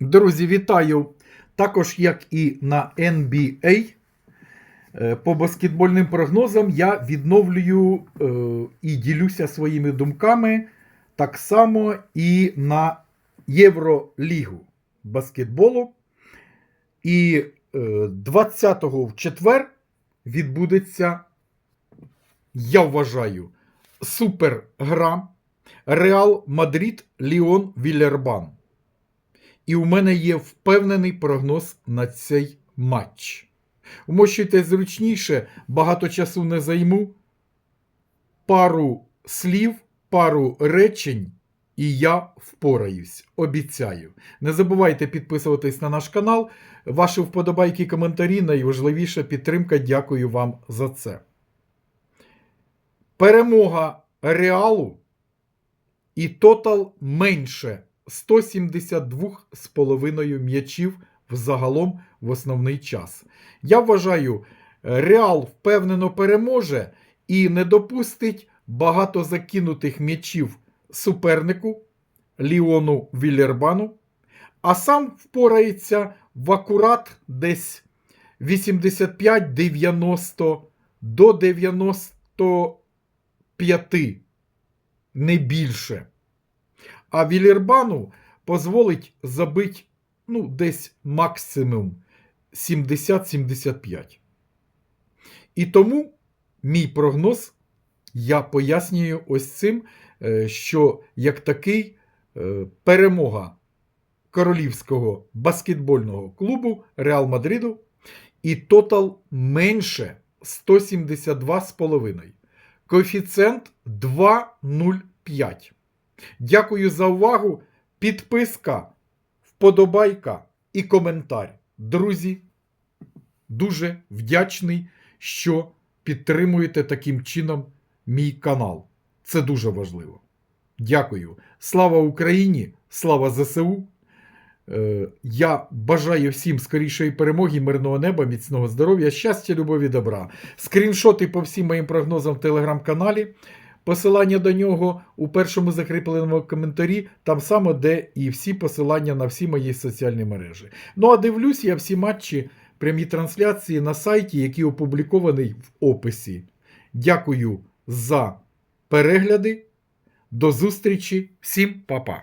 Друзі, вітаю! Також, як і на NBA, е, по баскетбольним прогнозам я відновлюю е, і ділюся своїми думками так само і на Євролігу баскетболу. І е, 20-го в четвер відбудеться, я вважаю, супер гра Реал Мадрид Ліон Вілербан. І у мене є впевнений прогноз на цей матч. Умощуйте зручніше, багато часу не займу. Пару слів, пару речень, і я впораюсь. Обіцяю. Не забувайте підписуватись на наш канал. Ваші вподобайки, коментарі, найважливіша підтримка. Дякую вам за це. Перемога Реалу і тотал менше 172,5 м'ячів взагалом в основний час. Я вважаю, Реал впевнено переможе і не допустить багато закинутих м'ячів супернику Ліону Вілербану, а сам впорається в акурат десь 85-90 до 95, не більше. А Вілербану дозволить забити ну, десь максимум 70-75. І тому мій прогноз я пояснюю ось цим, е, що як такий е, перемога королівського баскетбольного клубу Реал Мадриду і тотал менше 172,5. Коефіцієнт 2,05. Дякую за увагу. Підписка, вподобайка і коментар. Друзі, дуже вдячний, що підтримуєте таким чином мій канал. Це дуже важливо. Дякую. Слава Україні! Слава ЗСУ! Е, Я бажаю всім скорішої перемоги, мирного неба, міцного здоров'я, щастя, любові, добра. Скріншоти по всім моїм прогнозам в телеграм-каналі. Посилання до нього у першому закріпленому коментарі, там само, де і всі посилання на всі мої соціальні мережі. Ну а дивлюсь я всі матчі, прямі трансляції на сайті, який опублікований в описі. Дякую за перегляди. До зустрічі, всім па-па!